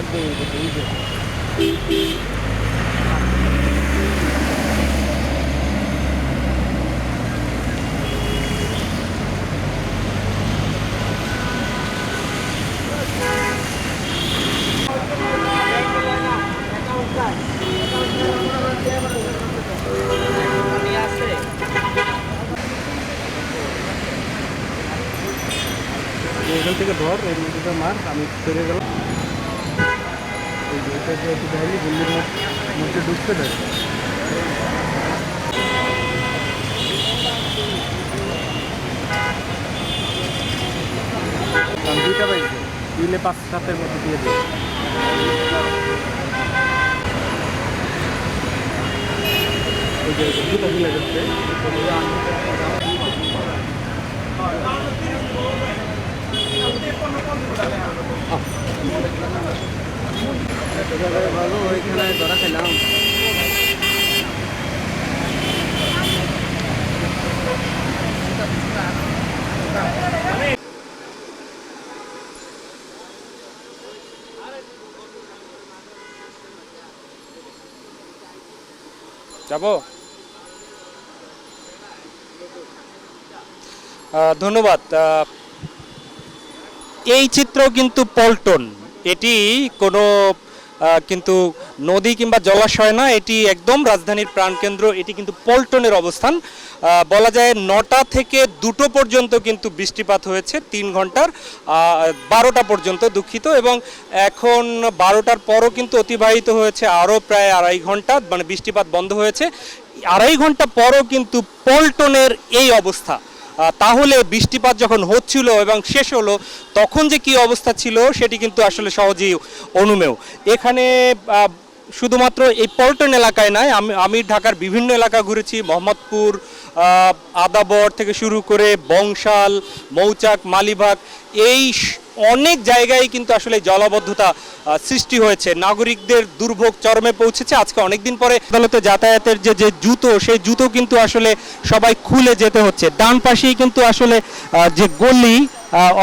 কাক দিয়ে এই যে, এই যে। যে এখান থেকে ধর এর মধ্যে মার আমি ফিরে গেলাম যে এটা যে একটু দেয়নি গুল্লির মধ্যে ঢুকছে দেয় দুইটা পাইছি দিলে পাঁচ সাতের মধ্যে দুটো দিলে যাচ্ছে যাব? ধন্যবাদ। এই চিত্র কিন্তু পল্টন। এটি কোনো কিন্তু নদী কিংবা জলাশয় না, এটি একদম রাজধানীর প্রাণকেন্দ্র, এটি কিন্তু পল্টনের অবস্থান। বলা যায় নটা থেকে দুটো পর্যন্ত কিন্তু বৃষ্টিপাত হয়েছে, তিন ঘণ্টার বারোটা পর্যন্ত দুঃখিত এবং এখন বারোটার পরও কিন্তু অতিবাহিত হয়েছে আরও প্রায় আড়াই ঘণ্টা মানে বৃষ্টিপাত বন্ধ হয়েছে। আড়াই ঘণ্টা পরও কিন্তু পল্টনের এই অবস্থা। তাহলে বৃষ্টিপাত যখন হচ্ছিল এবং শেষ হলো, তখন যে কি অবস্থা ছিল, সেটি কিন্তু আসলে সহজেই অনুমেয়। এখানে শুধুমাত্র এই পল্টন এলাকায় নয়, আমি আমি ঢাকার বিভিন্ন এলাকা ঘুরেছি, মোহাম্মদপুর আদাবর থেকে শুরু করে বংশাল, মৌচাক, মালিবাগ, এই অনেক জায়গায় কিন্তু আসলে জলাবদ্ধতা সৃষ্টি হয়েছে। নাগরিকদের দুর্ভোগ চরমে পৌঁছেছে। আজকে অনেকদিন পরে আদালতে যাতায়াতের যে যে জুতো, সেই জুতো কিন্তু আসলে সবাই খুলে যেতে হচ্ছে। ডান পাশেই কিন্তু আসলে যে গলি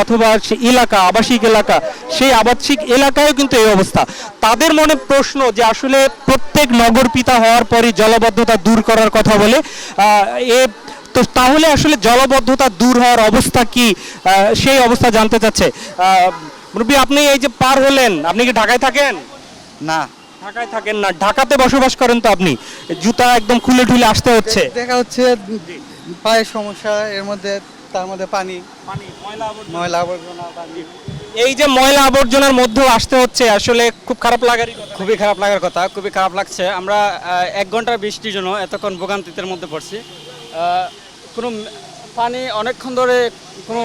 অথবা সে এলাকা আবাসিক এলাকা সেই আবাসিক এলাকায়ও কিন্তু এই অবস্থা। তাদের মনে প্রশ্ন যে আসলে প্রত্যেক নগর পিতা হওয়ার পরই জলবদ্ধতা দূর করার কথা বলে এ তো তাহলে আসলে জলবদ্ধতা দূর হওয়ার অবস্থা কি? সেই অবস্থা জানতে চাচ্ছে। মুরব্বী আপনি এই যে পার হলেন আপনি কি ঢাকায় থাকেন? না। ঢাকায় থাকেন না। ঢাকাতে বসবাস করেন তো আপনি। জুতা একদম খুলে ঠুলে আসতে হচ্ছে। দেখা হচ্ছে পায়ের সমস্যা এর মধ্যে তার মধ্যে পানি। ময়লা আবর্জনা। পানি। এই যে ময়লা আবর্জনার মধ্যেও আসতে হচ্ছে আসলে খুব খারাপ লাগারই খুবই খারাপ লাগার কথা খুবই খারাপ লাগছে। আমরা এক ঘণ্টার বৃষ্টির জন্য এতক্ষণ ভোগান্তিতে মধ্যে পড়ছি। কোনো পানি অনেকক্ষণ ধরে কোনো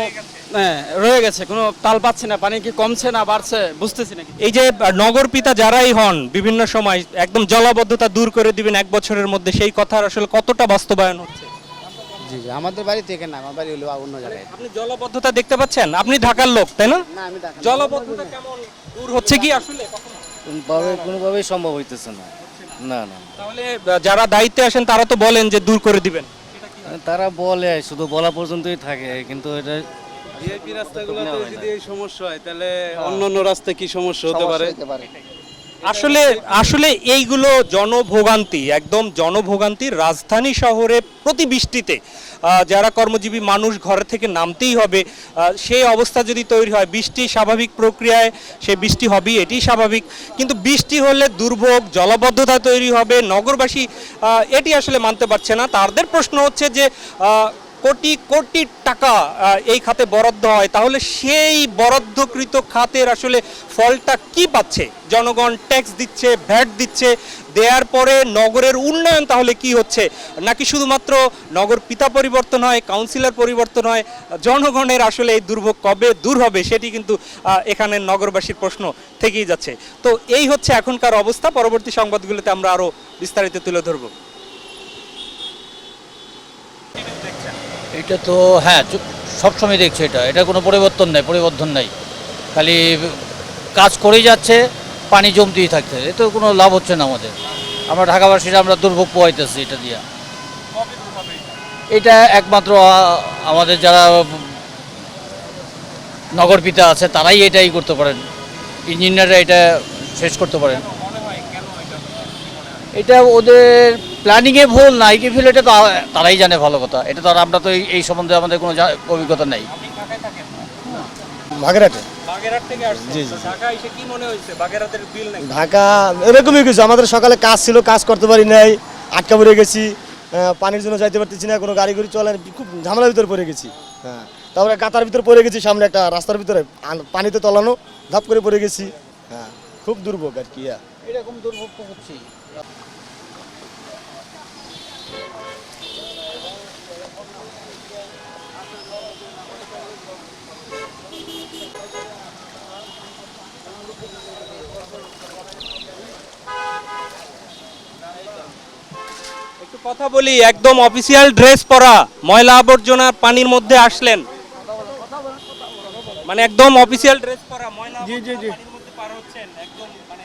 হ্যাঁ, রয়ে গেছে কোনো তাল পাচ্ছে না পানি কি কমছে না বাড়ছে বুঝতেছি না। এই যে নগর পিতা যারাই হন বিভিন্ন সময় একদম জলাবদ্ধতা দূর করে দিবেন এক বছরের মধ্যে সেই কথার আসলে কতটা বাস্তবায়ন হচ্ছে? জি জি। আমাদের বাড়ি থেকে না আমার বাড়ি হলো অন্য জায়গায়। আপনি জলাবদ্ধতা দেখতে পাচ্ছেন? আপনি ঢাকার লোক তাই না? না আমি ঢাকা জলাবদ্ধতা কেমন দূর হচ্ছে কি আসলে? কোনোভাবে কোনোভাবেই সম্ভব হইতেছে না। না না তাহলে যারা দায়িত্বে আসেন তারা তো বলেন যে দূর করে দিবেন। তারা বলে শুধু বলা পর্যন্তই থাকে কিন্তু এটা ভিআইপি রাস্তাগুলোতে যদি এই সমস্যা হয় তাহলে অন্য অন্য রাস্তায় কি সমস্যা হতে পারে? হতে পারে। আসলে আসলে এইগুলো জনভোগান্তি, একদম জনভোগান্তি রাজধানী শহরে প্রতি বৃষ্টিতে যারা কর্মজীবী মানুষ ঘর থেকে নামতেই হবে সেই অবস্থা যদি তৈরি হয়, বৃষ্টি স্বাভাবিক প্রক্রিয়ায়, সে বৃষ্টি হবেই, এটি স্বাভাবিক। কিন্তু বৃষ্টি হলে দুর্ভোগ, জলবদ্ধতা তৈরি হবে, নগরবাসী এটি আসলে মানতে পারছে না। তাদের প্রশ্ন হচ্ছে যে কোটি কোটি টাকা এই খাতে বরাদ্দ হয়। তাহলে সেই বরাদ্দকৃত খাতের আসলে ফলটা কি পাচ্ছে? জনগণ ট্যাক্স দিচ্ছে ভ্যাট দিচ্ছে, দেওয়ার পরে নগরের উন্নয়ন তাহলে কি হচ্ছে? নাকি শুধুমাত্র নগর পিতা পরিবর্তন হয় কাউন্সিলর পরিবর্তন হয়? জনগণের আসলে এই দুর্ভোগ কবে দূর হবে সেটি কিন্তু এখানে নগরবাসীর প্রশ্ন থেকেই যাচ্ছে। তো এই হচ্ছে এখনকার অবস্থা। পরবর্তী সংবাদগুলোতে আমরা আরও বিস্তারিত তুলে ধরবো। এটা তো হ্যাঁ সবসময় দেখছি এটা। এটা কোনো পরিবর্তন নেই পরিবর্তন নেই। খালি কাজ করেই যাচ্ছে পানি জমতেই থাকছে। এতে কোনো লাভ হচ্ছে না আমাদের। আমরা ঢাকাবাসীরা আমরা দুর্ভোগ পোয়াইতেছি এটা দিয়ে। এটা? একমাত্র আমাদের যারা নগরপিতা আছে তারাই এটাই করতে পারেন। ইঞ্জিনিয়াররা এটা শেষ করতে পারেন। এটা ওদের প্ল্যানিংয়ে ভুল না কি ভুল এটা তো তারাই জানে ভালো কথা। এটা তো আর আমরা তো এই- সম্বন্ধে আমাদের কোনো অভিজ্ঞতা নেই। বাগেরহাট? ঢাকা মনে এরকমই কিছু। আমাদের সকালে কাজ ছিল কাজ করতে পারি নাই। আটকা পড়ে গেছি। পানির জন্য যাইতে পারতেছি না কোনো গাড়ি গুড়ি চলে না, খুব ঝামেলার ভিতরে পড়ে গেছি। হ্যাঁ তারপরে কাতার ভিতরে পড়ে গেছি সামনে একটা রাস্তার ভিতরে পানিতে তলানো ধাপ করে পড়ে গেছি। হ্যাঁ খুব দুর্ভোগ আর কি। এরকম দুর্ভোগ তো একটু কথা বলি একদম অফিসিয়াল ড্রেস পরা ময়লা আবর্জনা পানির মধ্যে আসলেন। মানে একদম অফিসিয়াল ড্রেস পরা ময়লা জি, জি, জি। পানির মধ্যে পার হচ্ছেন একদম মানে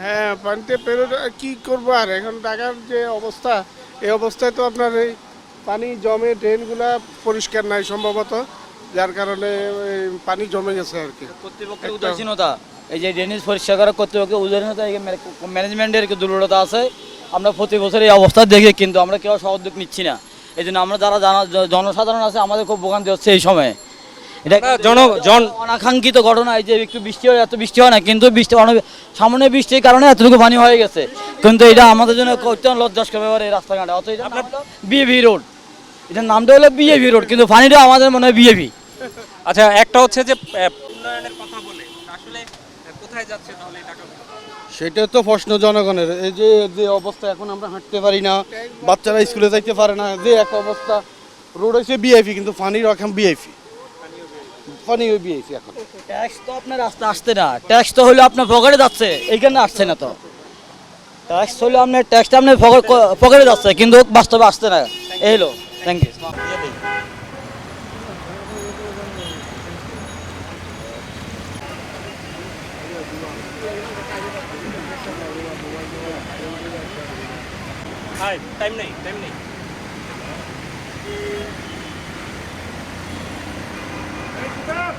হ্যাঁ পানিতে পেরো কি করব আর? এখন ঢাকার যে অবস্থা এই অবস্থায় তো আপনার এই পানি জমে ড্রেনগুলা পরিষ্কার নাই সম্ভবত। যার কারণে পানি জমে গেছে আর কি। কর্তৃপক্ষের উদাসীনতা এই যে ড্রেনেজ পরিষ্কার করার কর্তৃপক্ষের উদাসীনতা এই ম্যানেজমেন্টের দুর্বলতা আছে। আমরা প্রতি বছর এই অবস্থা দেখি কিন্তু আমরা কেউ সহযোগ নিচ্ছি না। এই জন্য আমরা যারা জানা জনসাধারণ আছে আমাদের খুব ভোগান্তি হচ্ছে এই সময়ে। এটা জন জন অনাকাঙ্ক্ষিত ঘটনা এই যে একটু বৃষ্টি হয় এত বৃষ্টি হয় না কিন্তু বৃষ্টি অনেক সামনে বৃষ্টির কারণে এতটুকু পানি হয়ে গেছে। কিন্তু এটা আমাদের জন্য অত্যন্ত লজ্জাস্কর ব্যাপার এই রাস্তাঘাটে। অত এটা বিএভি রোড এটার নামটা হলো বিএভি রোড কিন্তু পানিটা আমাদের মনে হয় বিএভি আচ্ছা একটা হচ্ছে যে উন্নয়নের কথা বলে আসলে কোথায় যাচ্ছে তাহলে টাকাগুলো সেটা তো প্রশ্ন জনগণের। এই যে যে অবস্থা এখন আমরা হাঁটতে পারি না বাচ্চারা স্কুলে যাইতে পারে না যে এক অবস্থা রোড হয়েছে বিআইপি কিন্তু পানির এখন বিআইপি পানিও বিআইপি এখন। ট্যাক্স তো আপনার রাস্তা আসছে না ট্যাক্স তো হলো আপনার পকেটে যাচ্ছে এইখানে আসছে না তো। ট্যাক্স হলো আপনার ট্যাক্সটা আপনার পকেটে যাচ্ছে কিন্তু বাস্তবে আসছে না। এই হলো থ্যাংক ইউ টাইম নেই টাইম নেই